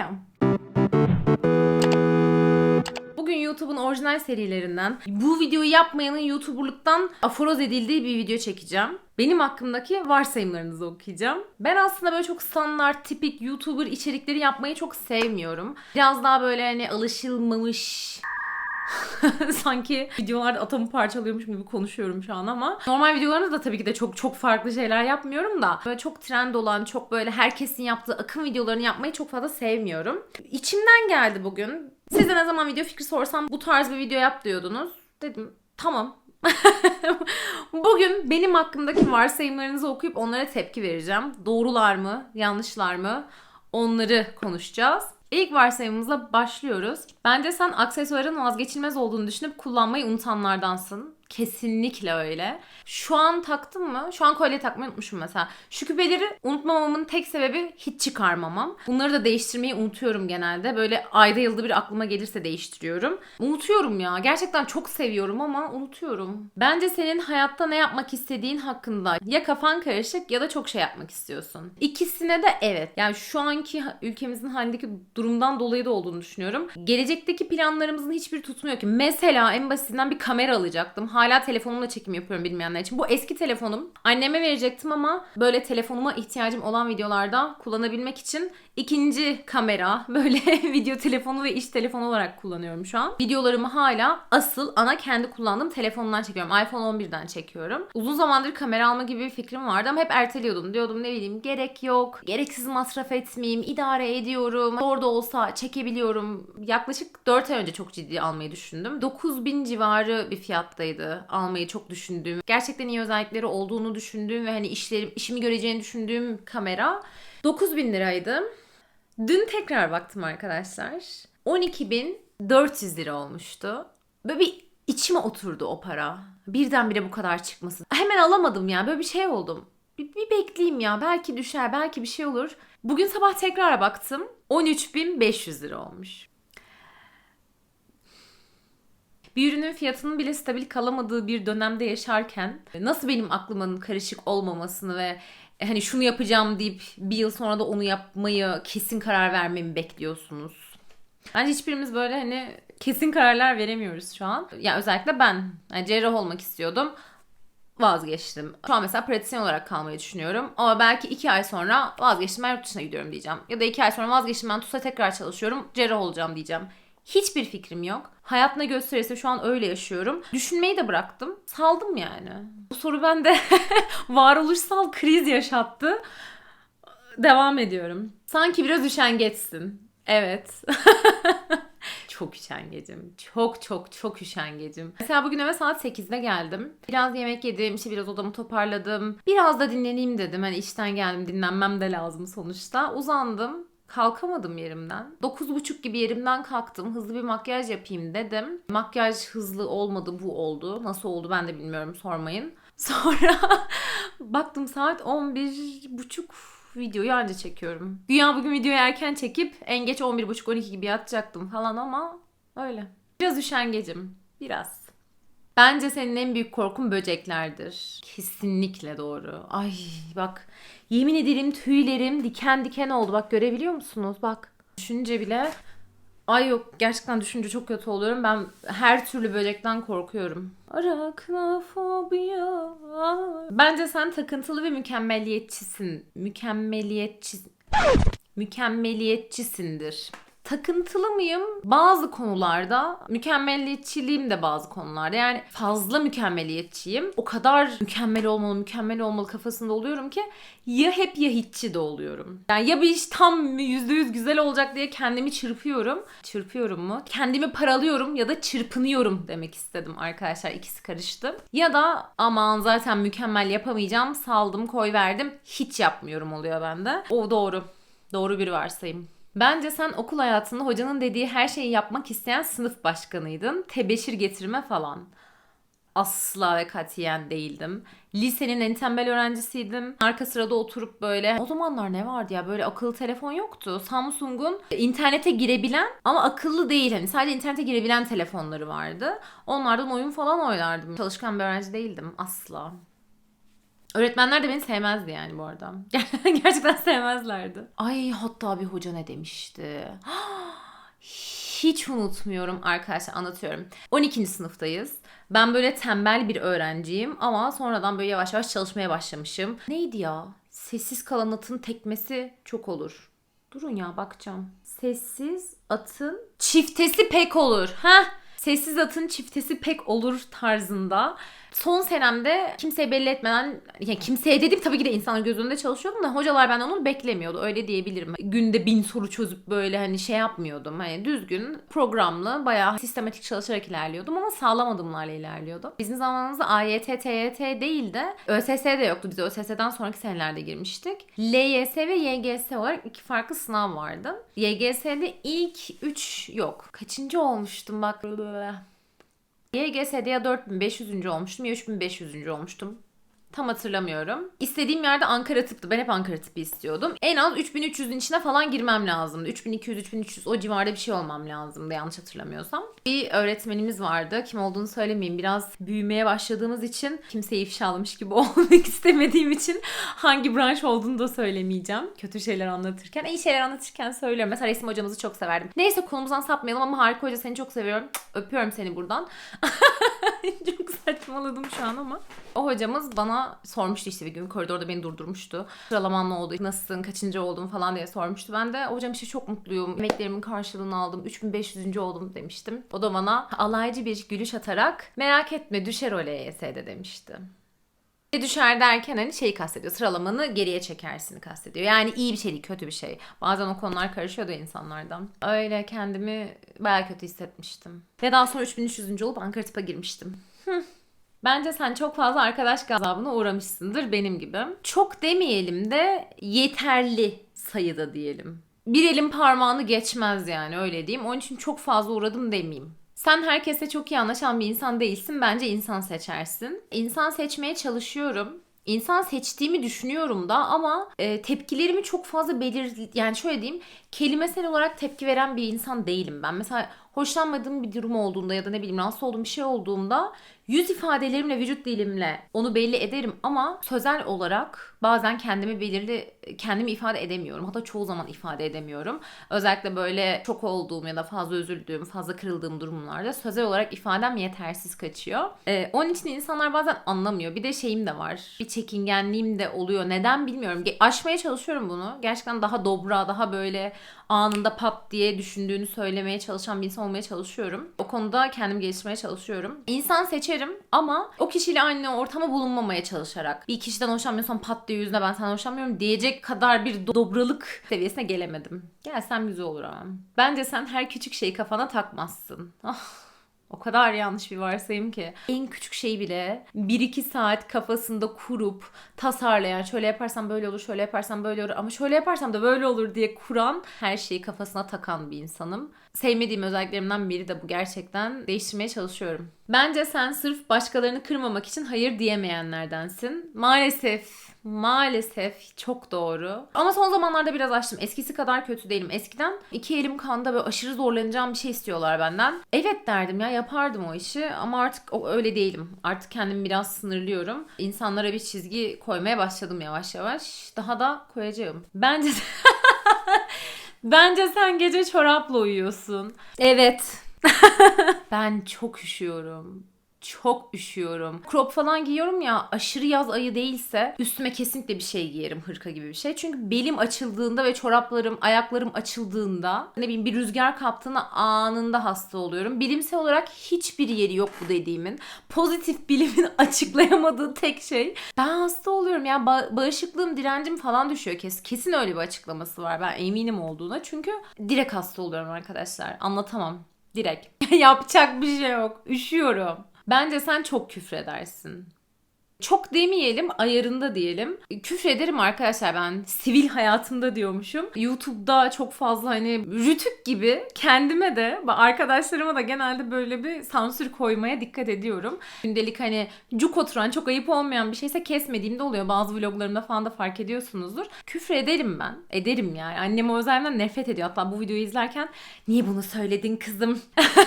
Selam. Bugün YouTube'un orijinal serilerinden bu videoyu yapmayanın YouTuber'lıktan aforoz edildiği bir video çekeceğim. Benim hakkımdaki varsayımlarınızı okuyacağım. Ben aslında böyle çok standart, tipik YouTuber içerikleri yapmayı çok sevmiyorum. Biraz daha böyle hani alışılmamış Sanki videolarda atamı parçalıyormuşum gibi konuşuyorum şu an ama normal videolarımda da tabii ki de çok çok farklı şeyler yapmıyorum da böyle çok trend olan, çok böyle herkesin yaptığı akım videolarını yapmayı çok fazla sevmiyorum. İçimden geldi bugün. Size ne zaman video fikri sorsam bu tarz bir video yap diyordunuz. Dedim tamam Bugün benim hakkımdaki varsayımlarınızı okuyup onlara tepki vereceğim. Doğrular mı, yanlışlar mı? Onları konuşacağız. İlk varsayımımızla başlıyoruz. Bence sen aksesuarın vazgeçilmez olduğunu düşünüp kullanmayı unutanlardansın. Kesinlikle öyle. Şu an taktım mı? Şu an kolye takmayı unutmuşum mesela. Şu küpeleri unutmamamın tek sebebi hiç çıkarmamam. Bunları da değiştirmeyi unutuyorum genelde. Böyle ayda yılda bir aklıma gelirse değiştiriyorum. Unutuyorum ya. Gerçekten çok seviyorum ama unutuyorum. Bence senin hayatta ne yapmak istediğin hakkında ya kafan karışık ya da çok şey yapmak istiyorsun. İkisine de evet. Yani şu anki ülkemizin halindeki durumdan dolayı da olduğunu düşünüyorum. Gelecekteki planlarımızın hiçbir tutmuyor ki. Mesela en basitinden bir kamera alacaktım. Hala telefonumla çekim yapıyorum bilmeyenler için. Bu eski telefonum. Anneme verecektim ama böyle telefonuma ihtiyacım olan videolarda kullanabilmek için ikinci kamera böyle video telefonu ve iş telefonu olarak kullanıyorum şu an. Videolarımı hala asıl ana kendi kullandığım telefondan çekiyorum. iPhone 11'den çekiyorum. Uzun zamandır kamera alma gibi bir fikrim vardı ama hep erteliyordum. Diyordum ne bileyim gerek yok. Gereksiz masraf etmeyeyim. idare ediyorum. Orada olsa çekebiliyorum. Yaklaşık 4 ay önce çok ciddi almayı düşündüm. 9000 civarı bir fiyattaydı almayı çok düşündüğüm. Gerçekten iyi özellikleri olduğunu düşündüğüm ve hani işlerim, işimi göreceğini düşündüğüm kamera 9000 liraydı. Dün tekrar baktım arkadaşlar. 12.400 lira olmuştu. Böyle bir içime oturdu o para. Birdenbire bu kadar çıkması. Hemen alamadım ya. Böyle bir şey oldum. Bir, bir bekleyeyim ya. Belki düşer, belki bir şey olur. Bugün sabah tekrar baktım. 13.500 lira olmuş. Bir ürünün fiyatının bile stabil kalamadığı bir dönemde yaşarken nasıl benim aklımın karışık olmamasını ve e, hani şunu yapacağım deyip bir yıl sonra da onu yapmayı kesin karar vermemi bekliyorsunuz. Bence hiçbirimiz böyle hani kesin kararlar veremiyoruz şu an. Ya özellikle ben yani cerrah olmak istiyordum. Vazgeçtim. Şu an mesela pratisyen olarak kalmayı düşünüyorum. Ama belki iki ay sonra vazgeçtim ben yurt dışına gidiyorum diyeceğim. Ya da iki ay sonra vazgeçtim ben TUS'a tekrar çalışıyorum. Cerrah olacağım diyeceğim. Hiçbir fikrim yok. Hayat ne gösterirse şu an öyle yaşıyorum. Düşünmeyi de bıraktım. Saldım yani. Bu soru bende varoluşsal kriz yaşattı. Devam ediyorum. Sanki biraz üşengeçsin. Evet. çok üşengecim. Çok çok çok üşengecim. Mesela bugün eve saat 8'de geldim. Biraz yemek yedim, işte biraz odamı toparladım. Biraz da dinleneyim dedim. Hani işten geldim, dinlenmem de lazım sonuçta. Uzandım. Kalkamadım yerimden. 9.30 gibi yerimden kalktım. Hızlı bir makyaj yapayım dedim. Makyaj hızlı olmadı bu oldu. Nasıl oldu ben de bilmiyorum sormayın. Sonra baktım saat 11.30 videoyu anca çekiyorum. Güya bugün videoyu erken çekip en geç 11.30-12 gibi yatacaktım falan ama öyle. Biraz üşengecim. Biraz. Bence senin en büyük korkun böceklerdir. Kesinlikle doğru. Ay bak yemin ederim tüylerim diken diken oldu. Bak görebiliyor musunuz? Bak. Düşünce bile Ay yok gerçekten düşünce çok kötü oluyorum. Ben her türlü böcekten korkuyorum. Araknofobia. Bence sen takıntılı ve mükemmeliyetçisin. Mükemmeliyetçi mükemmeliyetçisindir takıntılı mıyım? Bazı konularda mükemmelliyetçiliğim de bazı konularda. Yani fazla mükemmeliyetçiyim. O kadar mükemmel olmalı, mükemmel olmalı kafasında oluyorum ki ya hep ya hiççi de oluyorum. Yani ya bir iş tam %100 güzel olacak diye kendimi çırpıyorum. Çırpıyorum mu? Kendimi paralıyorum ya da çırpınıyorum demek istedim arkadaşlar. İkisi karıştı. Ya da aman zaten mükemmel yapamayacağım. Saldım, koy verdim. Hiç yapmıyorum oluyor bende. O doğru. Doğru bir varsayım. Bence sen okul hayatında hocanın dediği her şeyi yapmak isteyen sınıf başkanıydın. Tebeşir getirme falan. Asla ve katiyen değildim. Lisenin en tembel öğrencisiydim. Arka sırada oturup böyle o zamanlar ne vardı ya böyle akıllı telefon yoktu. Samsung'un internete girebilen ama akıllı değil hani sadece internete girebilen telefonları vardı. Onlardan oyun falan oynardım. Çalışkan bir öğrenci değildim asla. Öğretmenler de beni sevmezdi yani bu arada. Gerçekten sevmezlerdi. Ay hatta bir hoca ne demişti. Hiç unutmuyorum arkadaşlar anlatıyorum. 12. sınıftayız. Ben böyle tembel bir öğrenciyim ama sonradan böyle yavaş yavaş çalışmaya başlamışım. Neydi ya? Sessiz kalan atın tekmesi çok olur. Durun ya bakacağım. Sessiz atın çiftesi pek olur. Heh. Sessiz atın çiftesi pek olur tarzında. Son senemde kimseye belli etmeden, yani kimseye dedim tabii ki de insanın göz önünde çalışıyordum da hocalar benden onu beklemiyordu. Öyle diyebilirim. Günde bin soru çözüp böyle hani şey yapmıyordum. Hani düzgün, programlı, bayağı sistematik çalışarak ilerliyordum ama sağlam adımlarla ilerliyordum. Bizim zamanımızda AYT, TYT değil de ÖSS de yoktu. Biz ÖSS'den sonraki senelerde girmiştik. LYS ve YGS olarak iki farklı sınav vardı. YGS'de ilk 3 yok. Kaçıncı olmuştum bak. YGS'de ya 4500. olmuştum ya 3500. olmuştum. Tam hatırlamıyorum. İstediğim yerde Ankara tıptı. Ben hep Ankara tıpı istiyordum. En az 3300'ün içine falan girmem lazımdı. 3200-3300 o civarda bir şey olmam lazımdı yanlış hatırlamıyorsam. Bir öğretmenimiz vardı. Kim olduğunu söylemeyeyim. Biraz büyümeye başladığımız için kimseyi ifşalamış gibi olmak istemediğim için hangi branş olduğunu da söylemeyeceğim. Kötü şeyler anlatırken. iyi şeyler anlatırken söylüyorum. Mesela resim hocamızı çok severdim. Neyse konumuzdan sapmayalım ama harika hoca seni çok seviyorum. Öpüyorum seni buradan. çok saçmaladım şu an ama. O hocamız bana sormuştu işte bir gün koridorda beni durdurmuştu. Sıralaman ne oldu, nasılsın, kaçıncı oldun falan diye sormuştu. Ben de hocam işte çok mutluyum, emeklerimin karşılığını aldım, 3500. oldum demiştim. O da bana alaycı bir gülüş atarak merak etme düşer o LYS'de demişti. Düşer derken hani şeyi kastediyor. Sıralamanı geriye çekersini kastediyor. Yani iyi bir şey değil, kötü bir şey. Bazen o konular karışıyordu insanlardan. Öyle kendimi bayağı kötü hissetmiştim. Ve daha sonra 3300. olup Ankara Tıp'a girmiştim. Bence sen çok fazla arkadaş gazabına uğramışsındır benim gibi. Çok demeyelim de yeterli sayıda diyelim. Bir elin parmağını geçmez yani öyle diyeyim. Onun için çok fazla uğradım demeyeyim. Sen herkese çok iyi anlaşan bir insan değilsin. Bence insan seçersin. İnsan seçmeye çalışıyorum. İnsan seçtiğimi düşünüyorum da ama e, tepkilerimi çok fazla belir yani şöyle diyeyim kelimesel olarak tepki veren bir insan değilim ben. Mesela hoşlanmadığım bir durum olduğunda ya da ne bileyim rahatsız olduğum bir şey olduğunda yüz ifadelerimle, vücut dilimle onu belli ederim ama sözel olarak bazen kendimi belirli kendimi ifade edemiyorum. Hatta çoğu zaman ifade edemiyorum. Özellikle böyle çok olduğum ya da fazla üzüldüğüm, fazla kırıldığım durumlarda sözel olarak ifadem yetersiz kaçıyor. Ee, onun için insanlar bazen anlamıyor. Bir de şeyim de var. Bir çekingenliğim de oluyor. Neden bilmiyorum. Aşmaya çalışıyorum bunu. Gerçekten daha dobra, daha böyle anında pat diye düşündüğünü söylemeye çalışan bir insan olmaya çalışıyorum. O konuda kendimi geliştirmeye çalışıyorum. İnsan seçerim ama o kişiyle aynı ortama bulunmamaya çalışarak. Bir kişiden hoşlanmıyorsam pat diye yüzüne ben senden hoşlanmıyorum diyecek kadar bir dobralık seviyesine gelemedim. Gelsem güzel olur ama. Bence sen her küçük şeyi kafana takmazsın. Ah. O kadar yanlış bir varsayım ki. En küçük şey bile 1-2 saat kafasında kurup tasarlayan şöyle yaparsam böyle olur, şöyle yaparsam böyle olur ama şöyle yaparsam da böyle olur diye kuran her şeyi kafasına takan bir insanım. Sevmediğim özelliklerimden biri de bu gerçekten. Değiştirmeye çalışıyorum. Bence sen sırf başkalarını kırmamak için hayır diyemeyenlerdensin. Maalesef Maalesef çok doğru. Ama son zamanlarda biraz açtım. Eskisi kadar kötü değilim. Eskiden iki elim kanda ve aşırı zorlanacağım bir şey istiyorlar benden. Evet derdim ya yapardım o işi ama artık öyle değilim. Artık kendimi biraz sınırlıyorum. İnsanlara bir çizgi koymaya başladım yavaş yavaş. Daha da koyacağım. Bence Bence sen gece çorapla uyuyorsun. Evet. ben çok üşüyorum çok üşüyorum. Crop falan giyiyorum ya aşırı yaz ayı değilse üstüme kesinlikle bir şey giyerim hırka gibi bir şey. Çünkü belim açıldığında ve çoraplarım, ayaklarım açıldığında ne bileyim bir rüzgar kaptığında anında hasta oluyorum. Bilimsel olarak hiçbir yeri yok bu dediğimin. Pozitif bilimin açıklayamadığı tek şey. Ben hasta oluyorum ya ba- bağışıklığım, direncim falan düşüyor kesin. Kesin öyle bir açıklaması var ben eminim olduğuna. Çünkü direkt hasta oluyorum arkadaşlar. Anlatamam. Direkt. Yapacak bir şey yok. Üşüyorum. Bence sen çok küfredersin. Çok demeyelim, ayarında diyelim. Küfrederim arkadaşlar ben sivil hayatımda diyormuşum. YouTube'da çok fazla hani rütük gibi kendime de arkadaşlarıma da genelde böyle bir sansür koymaya dikkat ediyorum. Gündelik hani cuk oturan çok ayıp olmayan bir şeyse kesmediğimde oluyor. Bazı vloglarımda falan da fark ediyorsunuzdur. Küfür ederim ben. Ederim yani. Annem o özelliğinden nefret ediyor. Hatta bu videoyu izlerken niye bunu söyledin kızım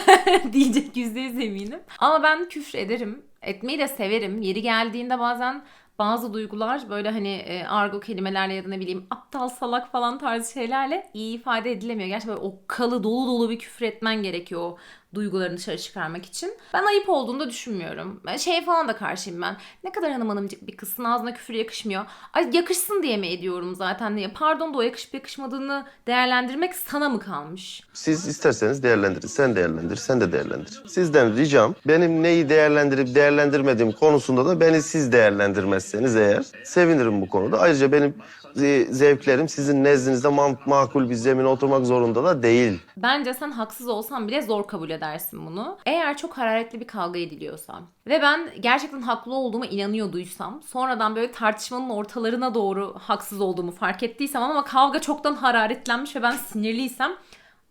diyecek yüzde yüz eminim. Ama ben küfür ederim Etmeyi de severim. Yeri geldiğinde bazen bazı duygular böyle hani e, argo kelimelerle ya da ne bileyim aptal salak falan tarzı şeylerle iyi ifade edilemiyor. Gerçekten böyle o kalı dolu dolu bir küfür etmen gerekiyor o duygularını dışarı çıkarmak için. Ben ayıp olduğunu da düşünmüyorum. Şey falan da karşıyım ben. Ne kadar hanım hanımcık bir kızsın ağzına küfür yakışmıyor. Ay yakışsın diye mi ediyorum zaten diye. Pardon da o yakışıp yakışmadığını değerlendirmek sana mı kalmış? Siz isterseniz değerlendirin. Sen değerlendir, sen de değerlendir. Sizden ricam benim neyi değerlendirip değerlendirmediğim konusunda da beni siz değerlendirmezseniz eğer sevinirim bu konuda. Ayrıca benim e, zevklerim sizin nezdinizde ma- makul bir zemine oturmak zorunda da değil. Bence sen haksız olsan bile zor kabul edersin bunu. Eğer çok hararetli bir kavga ediliyorsa ve ben gerçekten haklı olduğuma inanıyorduysam sonradan böyle tartışmanın ortalarına doğru haksız olduğumu fark ettiysem ama kavga çoktan hararetlenmiş ve ben sinirliysem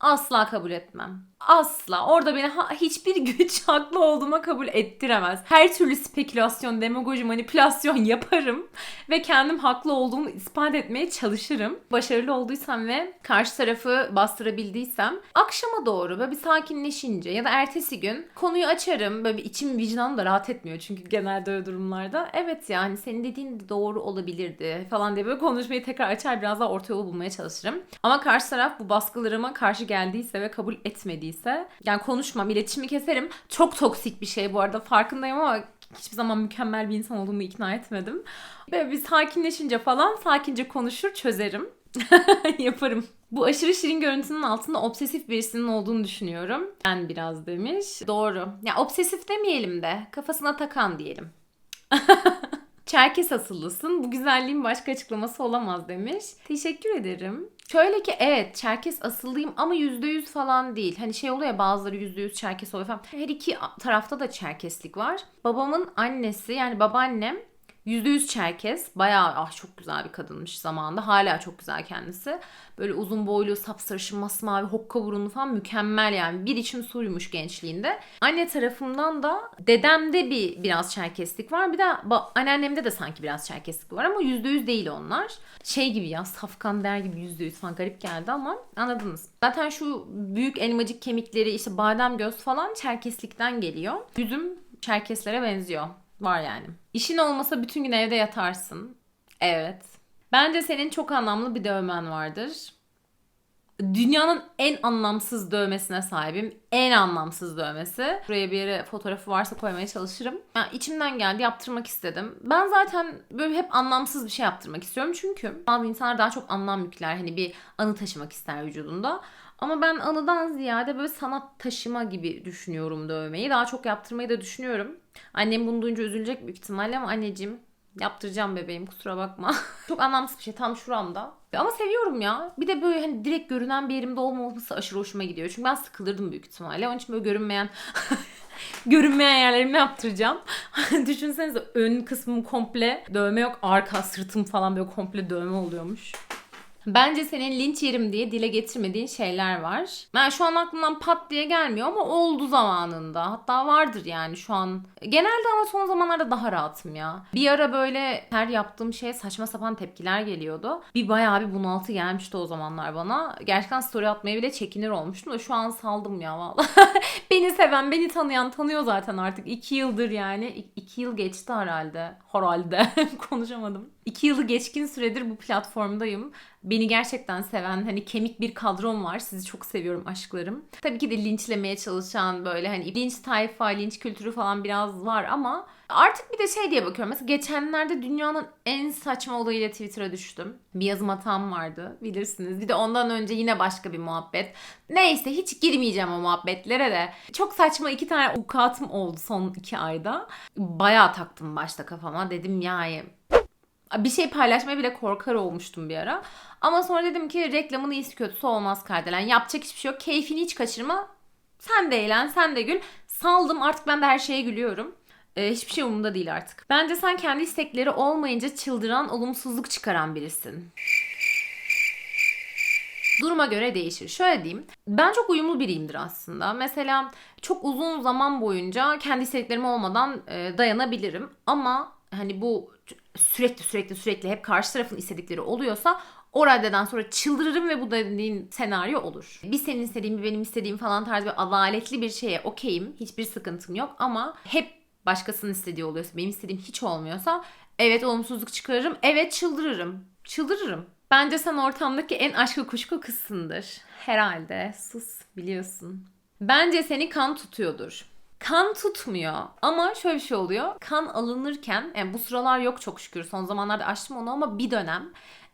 asla kabul etmem. Asla. Orada beni ha- hiçbir güç haklı olduğuma kabul ettiremez. Her türlü spekülasyon, demagoji, manipülasyon yaparım ve kendim haklı olduğumu ispat etmeye çalışırım. Başarılı olduysam ve karşı tarafı bastırabildiysem akşama doğru böyle bir sakinleşince ya da ertesi gün konuyu açarım. Böyle bir içim vicdanım da rahat etmiyor çünkü genelde öyle durumlarda. Evet yani senin dediğin de doğru olabilirdi falan diye böyle konuşmayı tekrar açar biraz daha orta yolu bulmaya çalışırım. Ama karşı taraf bu baskılarıma karşı geldiyse ve kabul etmediyse yani konuşmam, iletişimi keserim. Çok toksik bir şey bu arada farkındayım ama hiçbir zaman mükemmel bir insan olduğumu ikna etmedim. Ve bir sakinleşince falan sakince konuşur çözerim. Yaparım. Bu aşırı şirin görüntünün altında obsesif birisinin olduğunu düşünüyorum. Ben biraz demiş. Doğru. Ya obsesif demeyelim de kafasına takan diyelim. Çerkes asıllısın. Bu güzelliğin başka açıklaması olamaz demiş. Teşekkür ederim. Şöyle ki evet Çerkes asıllıyım ama %100 falan değil. Hani şey oluyor ya bazıları %100 Çerkes oluyor falan. Her iki tarafta da Çerkeslik var. Babamın annesi yani babaannem %100 Çerkes. Bayağı ah çok güzel bir kadınmış zamanında. Hala çok güzel kendisi. Böyle uzun boylu, sapsarışın, masmavi, hokka burunlu falan mükemmel yani. Bir içim suymuş gençliğinde. Anne tarafımdan da dedemde bir biraz Çerkeslik var. Bir de anneannemde de sanki biraz Çerkeslik var ama %100 değil onlar. Şey gibi ya safkan der gibi %100 falan garip geldi ama anladınız. Zaten şu büyük elmacık kemikleri işte badem göz falan Çerkeslikten geliyor. Yüzüm Çerkeslere benziyor. Var yani. İşin olmasa bütün gün evde yatarsın. Evet. Bence senin çok anlamlı bir dövmen vardır. Dünyanın en anlamsız dövmesine sahibim. En anlamsız dövmesi. Buraya bir yere fotoğrafı varsa koymaya çalışırım. Yani içimden geldi yaptırmak istedim. Ben zaten böyle hep anlamsız bir şey yaptırmak istiyorum. Çünkü bazı insanlar daha çok anlam yükler. Hani bir anı taşımak ister vücudunda. Ama ben anıdan ziyade böyle sanat taşıma gibi düşünüyorum dövmeyi. Daha çok yaptırmayı da düşünüyorum. Annem bunu duyunca üzülecek büyük ihtimalle ama anneciğim yaptıracağım bebeğim kusura bakma. çok anlamsız bir şey tam şuramda. Ama seviyorum ya. Bir de böyle hani direkt görünen bir yerimde olmaması aşırı hoşuma gidiyor. Çünkü ben sıkılırdım büyük ihtimalle. Onun için böyle görünmeyen görünmeyen yerlerimi yaptıracağım. Düşünsenize ön kısmım komple dövme yok. Arka sırtım falan böyle komple dövme oluyormuş. Bence senin linç yerim diye dile getirmediğin şeyler var. Ben şu an aklımdan pat diye gelmiyor ama oldu zamanında. Hatta vardır yani şu an. Genelde ama son zamanlarda daha rahatım ya. Bir ara böyle her yaptığım şeye saçma sapan tepkiler geliyordu. Bir bayağı bir bunaltı gelmişti o zamanlar bana. Gerçekten story atmaya bile çekinir olmuştum da şu an saldım ya vallahi. beni seven, beni tanıyan tanıyor zaten artık. iki yıldır yani. İ- iki yıl geçti herhalde. Herhalde. Konuşamadım. İki yılı geçkin süredir bu platformdayım. Beni gerçekten seven hani kemik bir kadrom var. Sizi çok seviyorum aşklarım. Tabii ki de linçlemeye çalışan böyle hani linç tayfa, linç kültürü falan biraz var ama artık bir de şey diye bakıyorum. Mesela geçenlerde dünyanın en saçma olayıyla Twitter'a düştüm. Bir yazım hatam vardı bilirsiniz. Bir de ondan önce yine başka bir muhabbet. Neyse hiç girmeyeceğim o muhabbetlere de. Çok saçma iki tane avukatım oldu son iki ayda. Bayağı taktım başta kafama. Dedim yani bir şey paylaşmaya bile korkar olmuştum bir ara. Ama sonra dedim ki reklamın iyisi kötüsü olmaz Kardelen. Yapacak hiçbir şey yok. Keyfini hiç kaçırma. Sen de eğlen, sen de gül. Saldım artık ben de her şeye gülüyorum. Ee, hiçbir şey umurumda değil artık. Bence sen kendi istekleri olmayınca çıldıran, olumsuzluk çıkaran birisin. Duruma göre değişir. Şöyle diyeyim. Ben çok uyumlu biriyimdir aslında. Mesela çok uzun zaman boyunca kendi isteklerim olmadan e, dayanabilirim. Ama hani bu sürekli sürekli sürekli hep karşı tarafın istedikleri oluyorsa o raddeden sonra çıldırırım ve bu dediğin senaryo olur. Bir senin istediğin bir benim istediğim falan tarzı bir adaletli bir şeye okeyim. Hiçbir sıkıntım yok ama hep başkasının istediği oluyorsa benim istediğim hiç olmuyorsa Evet olumsuzluk çıkarırım. Evet çıldırırım. Çıldırırım. Bence sen ortamdaki en aşkı kuşku kızsındır. Herhalde. Sus biliyorsun. Bence seni kan tutuyordur. Kan tutmuyor ama şöyle bir şey oluyor. Kan alınırken, yani bu sıralar yok çok şükür. Son zamanlarda açtım onu ama bir dönem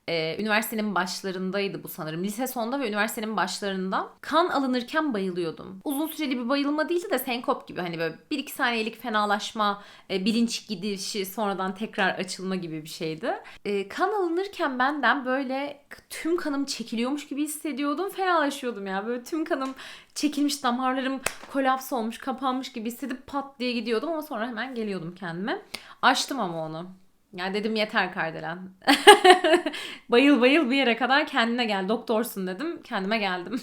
e, üniversitenin başlarındaydı bu sanırım. Lise sonda ve üniversitenin başlarında kan alınırken bayılıyordum. Uzun süreli bir bayılma değildi de senkop gibi hani böyle 1-2 saniyelik fenalaşma, e, bilinç gidişi, sonradan tekrar açılma gibi bir şeydi. E, kan alınırken benden böyle tüm kanım çekiliyormuş gibi hissediyordum. Fenalaşıyordum ya. Böyle tüm kanım çekilmiş, damarlarım kolaps olmuş, kapanmış gibi hissedip pat diye gidiyordum ama sonra hemen geliyordum kendime. Açtım ama onu. Ya dedim yeter Kardelen. bayıl bayıl bir yere kadar kendine gel. Doktorsun dedim. Kendime geldim.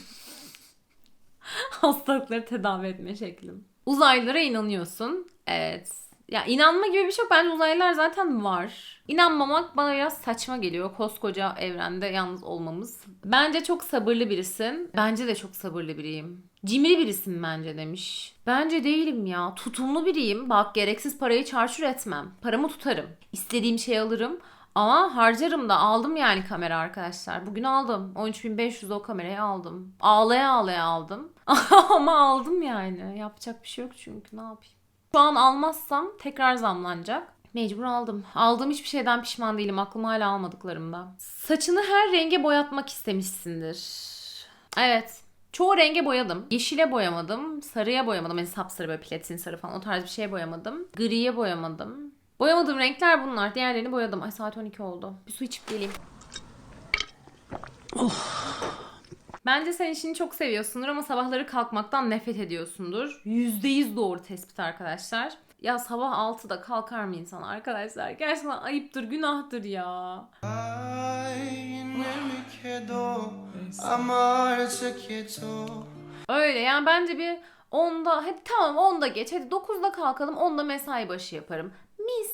Hastalıkları tedavi etme şeklim. Uzaylılara inanıyorsun. Evet. Ya inanma gibi bir şey yok. Bence uzaylılar zaten var. İnanmamak bana biraz saçma geliyor. Koskoca evrende yalnız olmamız. Bence çok sabırlı birisin. Bence de çok sabırlı biriyim. Cimri birisin bence demiş. Bence değilim ya. Tutumlu biriyim. Bak gereksiz parayı çarçur etmem. Paramı tutarım. İstediğim şeyi alırım. Ama harcarım da aldım yani kamera arkadaşlar. Bugün aldım. 13.500 o kamerayı aldım. Ağlaya ağlaya aldım. Ama aldım yani. Yapacak bir şey yok çünkü ne yapayım. Şu an almazsam tekrar zamlanacak. Mecbur aldım. Aldığım hiçbir şeyden pişman değilim. Aklım hala almadıklarımda. Saçını her renge boyatmak istemişsindir. Evet. Çoğu renge boyadım. Yeşile boyamadım. Sarıya boyamadım. Yani sapsarı böyle platin sarı falan o tarz bir şeye boyamadım. Griye boyamadım. Boyamadığım renkler bunlar. Diğerlerini boyadım. Ay saat 12 oldu. Bir su içip geleyim. Bence sen işini çok seviyorsundur ama sabahları kalkmaktan nefret ediyorsundur. %100 doğru tespit arkadaşlar. Ya sabah 6'da kalkar mı insan arkadaşlar? Gerçekten ayıptır, günahtır ya. Öyle yani bence bir 10'da hadi tamam 10'da geç hadi 9'da kalkalım 10'da mesai başı yaparım. Mis.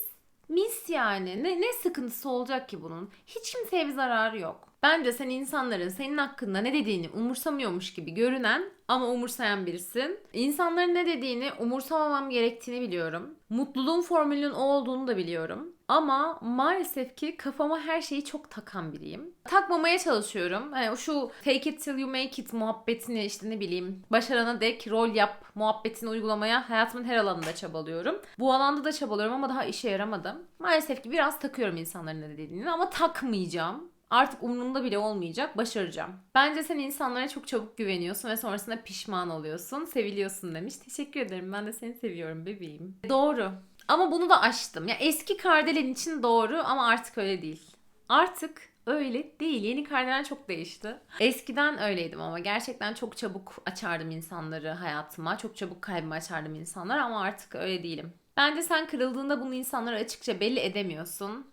Mis yani. Ne, ne sıkıntısı olacak ki bunun? Hiç kimseye bir zararı yok. Bence sen insanların senin hakkında ne dediğini umursamıyormuş gibi görünen ama umursayan birisin. İnsanların ne dediğini umursamamam gerektiğini biliyorum. Mutluluğun formülünün o olduğunu da biliyorum. Ama maalesef ki kafama her şeyi çok takan biriyim. Takmamaya çalışıyorum. Yani şu fake it till you make it muhabbetini işte ne bileyim başarana dek rol yap muhabbetini uygulamaya hayatımın her alanında çabalıyorum. Bu alanda da çabalıyorum ama daha işe yaramadım. Maalesef ki biraz takıyorum insanların ne dediğini ama takmayacağım. Artık umurumda bile olmayacak. Başaracağım. Bence sen insanlara çok çabuk güveniyorsun ve sonrasında pişman oluyorsun. Seviliyorsun demiş. Teşekkür ederim. Ben de seni seviyorum bebeğim. Doğru. Ama bunu da aştım. Ya eski kardelen için doğru ama artık öyle değil. Artık öyle değil. Yeni kardelen çok değişti. Eskiden öyleydim ama gerçekten çok çabuk açardım insanları hayatıma. Çok çabuk kalbimi açardım insanlara ama artık öyle değilim. Bence sen kırıldığında bunu insanlara açıkça belli edemiyorsun.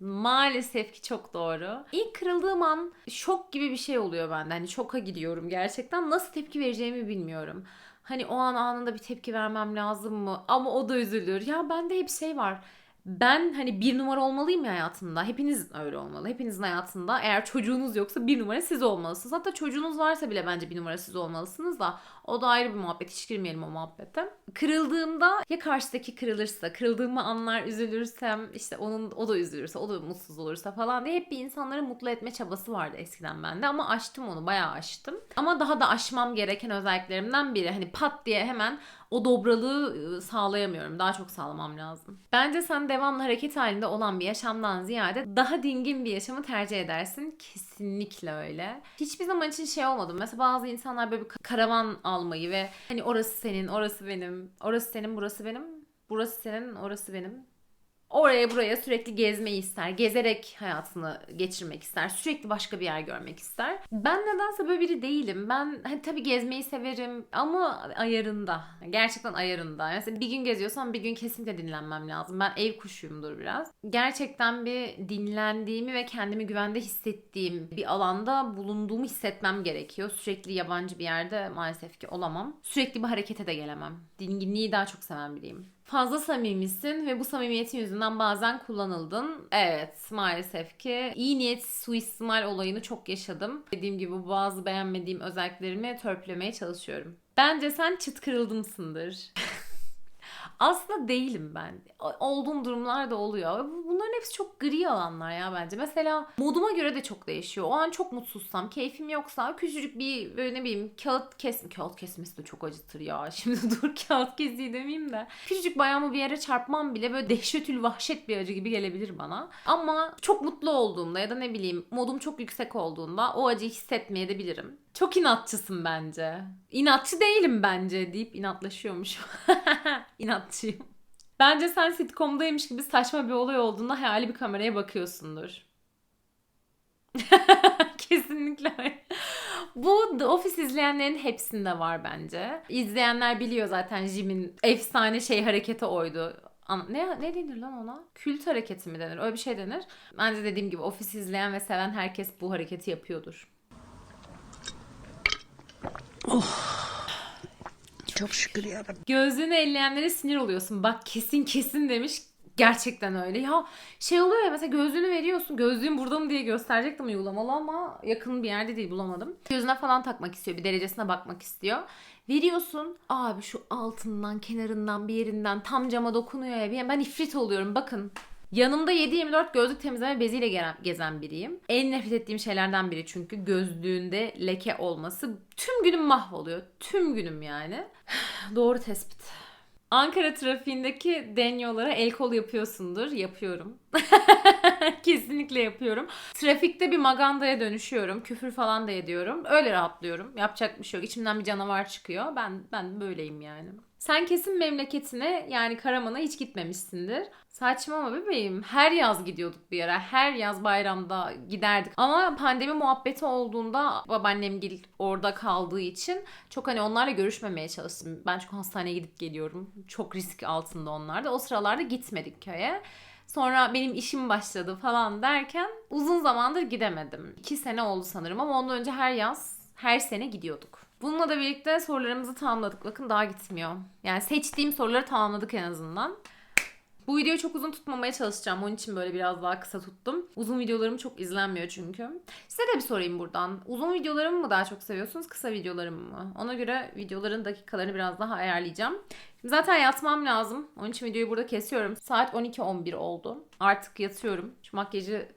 Maalesef ki çok doğru. İlk kırıldığım an şok gibi bir şey oluyor bende. Hani şoka gidiyorum gerçekten. Nasıl tepki vereceğimi bilmiyorum. Hani o an anında bir tepki vermem lazım mı? Ama o da üzülür. Ya bende hep şey var. Ben hani bir numara olmalıyım ya hayatında. Hepiniz öyle olmalı. Hepinizin hayatında eğer çocuğunuz yoksa bir numara siz olmalısınız. Hatta çocuğunuz varsa bile bence bir numara siz olmalısınız da o da ayrı bir muhabbet. Hiç girmeyelim o muhabbete. Kırıldığımda ya karşıdaki kırılırsa, kırıldığımı anlar, üzülürsem, işte onun o da üzülürse, o da mutsuz olursa falan diye hep bir insanları mutlu etme çabası vardı eskiden bende ama aştım onu, bayağı aştım. Ama daha da aşmam gereken özelliklerimden biri. Hani pat diye hemen o dobralığı sağlayamıyorum. Daha çok sağlamam lazım. Bence sen devamlı hareket halinde olan bir yaşamdan ziyade daha dingin bir yaşamı tercih edersin. Kesinlikle öyle. Hiçbir zaman için şey olmadı. Mesela bazı insanlar böyle bir karavan almayı ve hani orası senin, orası benim, orası senin, burası benim, burası senin, orası benim. Oraya buraya sürekli gezmeyi ister. Gezerek hayatını geçirmek ister. Sürekli başka bir yer görmek ister. Ben nedense böyle biri değilim. Ben hani tabii gezmeyi severim ama ayarında. Gerçekten ayarında. Mesela bir gün geziyorsam bir gün kesinlikle dinlenmem lazım. Ben ev kuşuyumdur biraz. Gerçekten bir dinlendiğimi ve kendimi güvende hissettiğim bir alanda bulunduğumu hissetmem gerekiyor. Sürekli yabancı bir yerde maalesef ki olamam. Sürekli bir harekete de gelemem. Dinginliği daha çok seven biriyim. Fazla samimisin ve bu samimiyetin yüzünden bazen kullanıldın. Evet maalesef ki iyi niyet suistimal olayını çok yaşadım. Dediğim gibi bazı beğenmediğim özelliklerimi törpülemeye çalışıyorum. Bence sen çıt kırıldımsındır. Aslında değilim ben. Olduğum durumlar da oluyor. Bunların hepsi çok gri alanlar ya bence. Mesela moduma göre de çok değişiyor. O an çok mutsuzsam, keyfim yoksa küçücük bir böyle ne bileyim kağıt kesme. Kağıt kesmesi de çok acıtır ya. Şimdi dur kağıt kesiği demeyeyim de. Küçücük bayağımı bir yere çarpmam bile böyle dehşetül vahşet bir acı gibi gelebilir bana. Ama çok mutlu olduğumda ya da ne bileyim modum çok yüksek olduğunda o acıyı hissetmeye de bilirim. Çok inatçısın bence. İnatçı değilim bence deyip inatlaşıyormuş. İnatçıyım. Bence sen sitcomdaymış gibi saçma bir olay olduğunda hayali bir kameraya bakıyorsundur. Kesinlikle. Bu The Office izleyenlerin hepsinde var bence. İzleyenler biliyor zaten Jim'in efsane şey hareketi oydu. Ne, ne denir lan ona? Kült hareketi mi denir? Öyle bir şey denir. Bence dediğim gibi Office izleyen ve seven herkes bu hareketi yapıyordur. Çok şükür yarabbim. Gözlüğünü elleyenlere sinir oluyorsun. Bak kesin kesin demiş. Gerçekten öyle. Ya şey oluyor ya mesela gözlüğünü veriyorsun. Gözlüğün burada mı diye gösterecektim uygulamalı ama yakın bir yerde değil bulamadım. Gözüne falan takmak istiyor. Bir derecesine bakmak istiyor. Veriyorsun. Abi şu altından, kenarından, bir yerinden tam cama dokunuyor ya. Ben ifrit oluyorum. Bakın Yanımda 7-24 gözlük temizleme beziyle gezen biriyim. En nefret ettiğim şeylerden biri çünkü gözlüğünde leke olması. Tüm günüm mahvoluyor. Tüm günüm yani. Doğru tespit. Ankara trafiğindeki denyolara el kol yapıyorsundur. Yapıyorum. Kesinlikle yapıyorum. Trafikte bir magandaya dönüşüyorum. Küfür falan da ediyorum. Öyle rahatlıyorum. Yapacak bir şey yok. İçimden bir canavar çıkıyor. Ben ben böyleyim yani. Sen kesin memleketine yani Karaman'a hiç gitmemişsindir. Saçmalama bebeğim. Her yaz gidiyorduk bir yere. Her yaz bayramda giderdik. Ama pandemi muhabbeti olduğunda babaannem gel orada kaldığı için çok hani onlarla görüşmemeye çalıştım. Ben çünkü hastaneye gidip geliyorum. Çok risk altında onlar da. O sıralarda gitmedik köye. Sonra benim işim başladı falan derken uzun zamandır gidemedim. İki sene oldu sanırım ama ondan önce her yaz, her sene gidiyorduk. Bununla da birlikte sorularımızı tamamladık. Bakın daha gitmiyor. Yani seçtiğim soruları tamamladık en azından. Bu videoyu çok uzun tutmamaya çalışacağım. Onun için böyle biraz daha kısa tuttum. Uzun videolarım çok izlenmiyor çünkü. Size de bir sorayım buradan. Uzun videolarımı mı daha çok seviyorsunuz, kısa videolarımı mı? Ona göre videoların dakikalarını biraz daha ayarlayacağım. Şimdi zaten yatmam lazım. Onun için videoyu burada kesiyorum. Saat 12.11 oldu. Artık yatıyorum. Şu makyajı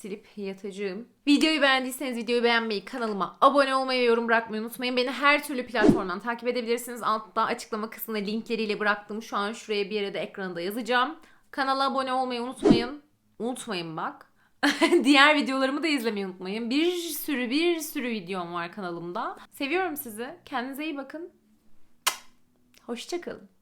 silip yatacağım. Videoyu beğendiyseniz videoyu beğenmeyi, kanalıma abone olmayı yorum bırakmayı unutmayın. Beni her türlü platformdan takip edebilirsiniz. Altta açıklama kısmına linkleriyle bıraktım. Şu an şuraya bir yere de ekranda yazacağım. Kanala abone olmayı unutmayın. Unutmayın bak. Diğer videolarımı da izlemeyi unutmayın. Bir sürü bir sürü videom var kanalımda. Seviyorum sizi. Kendinize iyi bakın. Hoşçakalın.